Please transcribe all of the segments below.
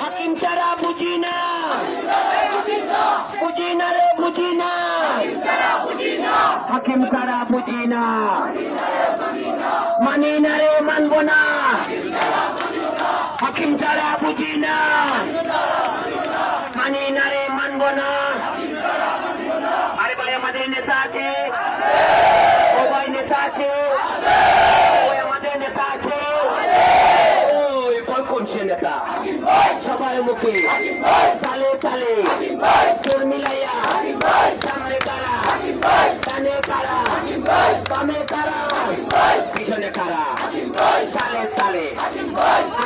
হাকিম ছাড়া বুঝি না। বুঝি না রে, বুঝি না। হাকিম ছাড়া বুঝি না। মানি না রে, মানব না। হাকিম ছাড়া বুঝি না। মানি না রে, মানব না। আরে ভাই, আমাদের নেতা আছে ও ভাই নেতা আছে ওই আমাদের নেতা আছে ওই বল কোন নেতা সবার মুখে। তালে তালে।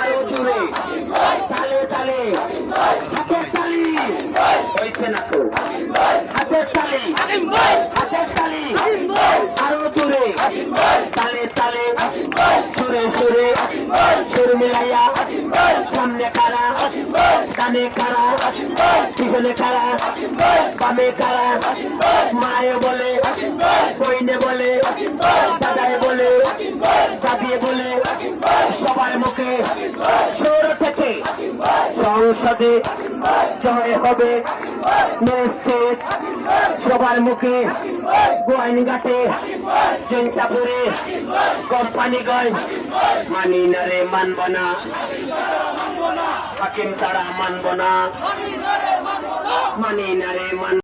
আরও তালে তালে। হাতের হাতের হাতের তালি। সুরে সুরে সুর ডানে কারা পিছনে কারা বামে কারা মায়ে বলে, বইনে বলে, দাদায় বলে, দাদিয়ে বলে, সবার মুখে সুর থেকে সংসদে জয় হবে। সবার মুখে গোয়াইনঘাটে জৈন্তাপুরে কোম্পানিগঞ্জ মানি না রে মানব না। হাকিম তারা মানব না মানি না রে মান